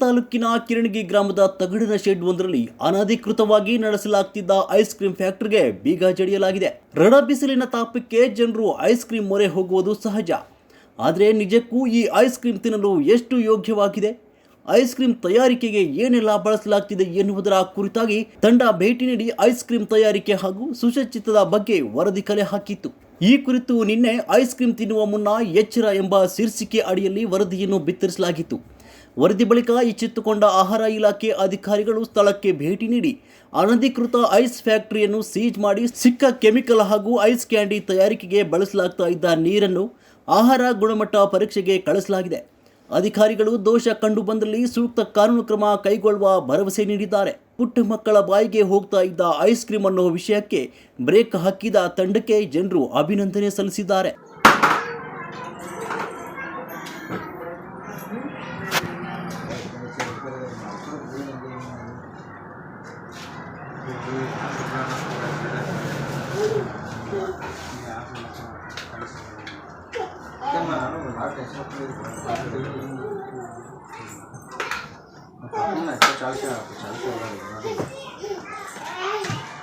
ತಾಲೂಕಿನ ಕಿರಣಗಿ ಗ್ರಾಮದ ತಗಡಿನ ಶೆಡ್ ಒಂದರಲ್ಲಿ ಅನಧಿಕೃತವಾಗಿ ನಡೆಸಲಾಗ್ತಿದ್ದ ಐಸ್ ಕ್ರೀಂ ಫ್ಯಾಕ್ಟರಿಗೆ ಬೀಗ ಜಡಿಯಲಾಗಿದೆ. ರಣ ಬಿಸಿಲಿನ ತಾಪಕ್ಕೆ ಜನರು ಐಸ್ ಕ್ರೀಂ ಮೊರೆ ಹೋಗುವುದು ಸಹಜ. ಆದರೆ ನಿಜಕ್ಕೂ ಈ ಐಸ್ ಕ್ರೀಂ ತಿನ್ನಲು ಎಷ್ಟು ಯೋಗ್ಯವಾಗಿದೆ? ಐಸ್ ಕ್ರೀಂ ತಯಾರಿಕೆಗೆ ಏನೆಲ್ಲ ಬಳಸಲಾಗ್ತಿದೆ ಎನ್ನುವುದರ ಕುರಿತಾಗಿ ತಂಡ ಭೇಟಿ ನೀಡಿ ಐಸ್ ಕ್ರೀಂ ತಯಾರಿಕೆ ಹಾಗೂ ಸುಸಜ್ಜಿತದ ಬಗ್ಗೆ ವರದಿ ಕಲೆ ಹಾಕಿತ್ತು. ಈ ಕುರಿತು ನಿನ್ನೆ ಐಸ್ ಕ್ರೀಂ ತಿನ್ನುವ ಮುನ್ನ ಎಚ್ಚರ ಎಂಬ ಶೀರ್ಷಿಕೆ ಅಡಿಯಲ್ಲಿ ವರದಿಯನ್ನು ಬಿತ್ತರಿಸಲಾಗಿತ್ತು. ವರದಿ ಬಳಿಕ ಎಚ್ಚೆತ್ತುಕೊಂಡ ಆಹಾರ ಇಲಾಖೆ ಅಧಿಕಾರಿಗಳು ಸ್ಥಳಕ್ಕೆ ಭೇಟಿ ನೀಡಿ ಅನಧಿಕೃತ ಐಸ್ ಫ್ಯಾಕ್ಟರಿಯನ್ನು ಸೀಜ್ ಮಾಡಿ ಸಿಕ್ಕ ಕೆಮಿಕಲ್ ಹಾಗೂ ಐಸ್ ಕ್ಯಾಂಡಿ ತಯಾರಿಕೆಗೆ ಬಳಸಲಾಗ್ತಾ ಇದ್ದ ನೀರನ್ನು ಆಹಾರ ಗುಣಮಟ್ಟ ಪರೀಕ್ಷೆಗೆ ಕಳಿಸಲಾಗಿದೆ. ಅಧಿಕಾರಿಗಳು ದೋಷ ಕಂಡು ಬಂದಲ್ಲಿ ಸೂಕ್ತ ಕಾನೂನು ಕ್ರಮ ಕೈಗೊಳ್ಳುವ ಭರವಸೆ ನೀಡಿದ್ದಾರೆ. ಪುಟ್ಟ ಮಕ್ಕಳ ಬಾಯಿಗೆ ಹೋಗ್ತಾ ಇದ್ದ ಐಸ್ ಕ್ರೀಮ್ ಅನ್ನೋ ವಿಷಯಕ್ಕೆ ಬ್ರೇಕ್ ಹಾಕಿದ ತಂಡಕ್ಕೆ ಜನರು ಅಭಿನಂದನೆ ಸಲ್ಲಿಸಿದ್ದಾರೆ.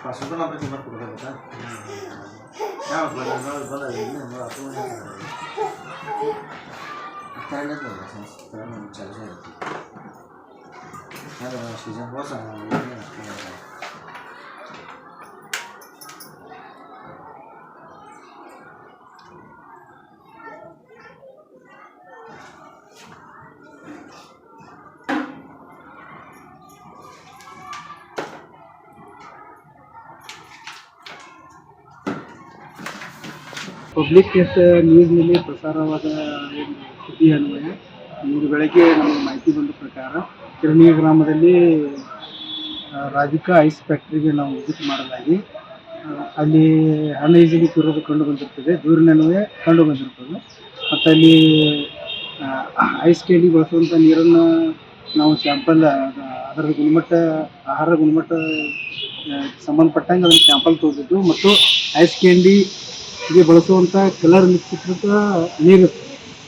పసుపు నా పెట్టి మనకు కదా చాలా సీజన్ కోసం ಪಬ್ಲಿಕ್ ನ್ಯೂಸ್ನಲ್ಲಿ ಪ್ರಸಾರವಾದ ಏನು ಸುದ್ದಿ ಅನ್ವಯ. ಇಂದು ಬೆಳಗ್ಗೆ ನಮಗೆ ಮಾಹಿತಿ ಬಂದ ಪ್ರಕಾರ ಕಿರಣಿ ಗ್ರಾಮದಲ್ಲಿ ರಾಧಿಕಾ ಐಸ್ ಫ್ಯಾಕ್ಟ್ರಿಗೆ ನಾವು ವಿಸಿಟ್ ಮಾಡಲಾಗಿ. ಅಲ್ಲಿ ಅನ್ಹೈಜಿನಿಕ್ ಇರೋದು ಕಂಡು ಬಂದಿರ್ತದೆ. ದೂರಿನನ್ವಯ ಕಂಡು ಬಂದಿರ್ತದೆ. ಮತ್ತು ಅಲ್ಲಿ ಐಸ್ ಕ್ಯಾಂಡಿ ಬಳಸುವಂಥ ನೀರನ್ನು ನಾವು ಸ್ಯಾಂಪಲ್ ಅದರ ಗುಣಮಟ್ಟ, ಆಹಾರ ಗುಣಮಟ್ಟ ಸಂಬಂಧಪಟ್ಟಂಗೆ ಅದನ್ನು ಸ್ಯಾಂಪಲ್ ತೋರಿಸಿದ್ದು. ಮತ್ತು ಐಸ್ ಕ್ಯಾಂಡಿ ಗೆ ಬಳಸುವಂಥ ಕಲರ್ ಮಿಕ್ಸಿಕೃತ ನೀರು.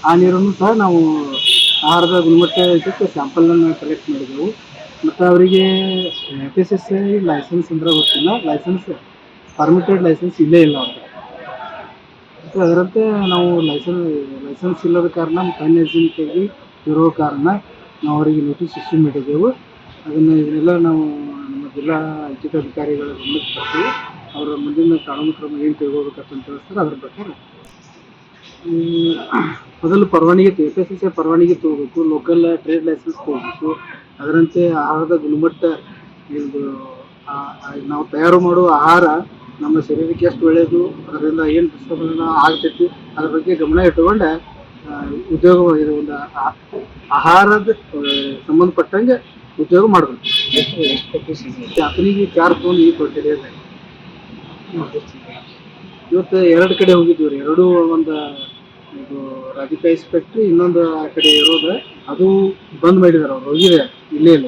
ಆ ನೀರನ್ನು ಸಹ ನಾವು ಆಹಾರದ ಗುಣಮಟ್ಟ ಇದಕ್ಕೆ ಸ್ಯಾಂಪಲನ್ನು ಕಲೆಕ್ಟ್ ಮಾಡಿದೆವು. ಮತ್ತು ಅವರಿಗೆ ಎಫ್ ಎಸ್ ಎಸ್ ಲೈಸೆನ್ಸ್ ಅಂದ್ರೆ ಗೊತ್ತಿಲ್ಲ. ಲೈಸೆನ್ಸ್ ಪರ್ಮಿಟೆಡ್ ಲೈಸೆನ್ಸ್ ಇಲ್ಲೇ ಇಲ್ಲ ಅವ್ರಿಗೆ ಮತ್ತು ಅದರಂತೆ ನಾವು ಲೈಸೆನ್ಸ್ ಲೈಸೆನ್ಸ್ ಇಲ್ಲದ ಕಾರಣ ಮತ್ತು ಏಜೆಂಟಿಗೆ ಇರೋ ಕಾರಣ ನಾವು ಅವರಿಗೆ ನೋಟಿಸ್ ಇಶ್ಯೂ ಮಾಡಿದ್ದೆವು ಅದನ್ನು ಇದನ್ನೆಲ್ಲ ನಾವು ನಮ್ಮ ಜಿಲ್ಲಾ ಅಧಿಕಾರಿಗಳ ಗಮನಕ್ಕೆ ತರ್ತೀವಿ ಅವರ ಮುಂದಿನ ಕಾನೂನು ಕ್ರಮ ಏನು ತಿಳ್ಕೋಬೇಕಂತ ತಿಳಿಸ್ತಾರೆ ಅದ್ರ ಪ್ರಕಾರ ಮೊದಲು ಪರವಾನಗಿ ಎಫ್ ಎಸ್ ಎಸ್ ಪರವಾನಿಗೆ ಪರವಾನಗಿ ತೊಗೋಬೇಕು ಲೋಕಲ್ ಟ್ರೇಡ್ ಲೈಸೆನ್ಸ್ ತೊಗೋಬೇಕು. ಅದರಂತೆ ಆಹಾರದ ಗುಣಮಟ್ಟ ಇದು ನಾವು ತಯಾರು ಮಾಡುವ ಆಹಾರ ನಮ್ಮ ಶರೀರಕ್ಕೆ ಎಷ್ಟು ಒಳ್ಳೆಯದು ಅದರಿಂದ ಏನು ದುಷ್ಪರಿಣಾಮ ಆಗ್ತೈತಿ ಅದ್ರ ಬಗ್ಗೆ ಗಮನ ಇಟ್ಟುಕೊಂಡೆ ಉದ್ಯೋಗ ಇದು ಒಂದು ಆಹಾರದ ಸಂಬಂಧಪಟ್ಟಂಗೆ ಉದ್ಯೋಗ ಮಾಡಬೇಕು. ಅತನಿಗೆ ಚಾರ್ ತೊಗೊಂಡು ಈ ಕೊಟ್ಟಿದೆ. ಇವತ್ತು ಎರಡು ಕಡೆ ಹೋಗಿದ್ವಿ ರೀ ಎರಡು ಒಂದು ಇದು ರಾಧಿಕಾ ಇನ್ಸ್ಪೆಕ್ಟ್ರಿ ಇನ್ನೊಂದು ಆ ಕಡೆ ಇರೋದು, ಅದು ಬಂದ್ ಮಾಡಿದಾರೆ ಅವ್ರು. ಹೋಗಿದೆ ಇಲ್ಲೇ ಇಲ್ಲ.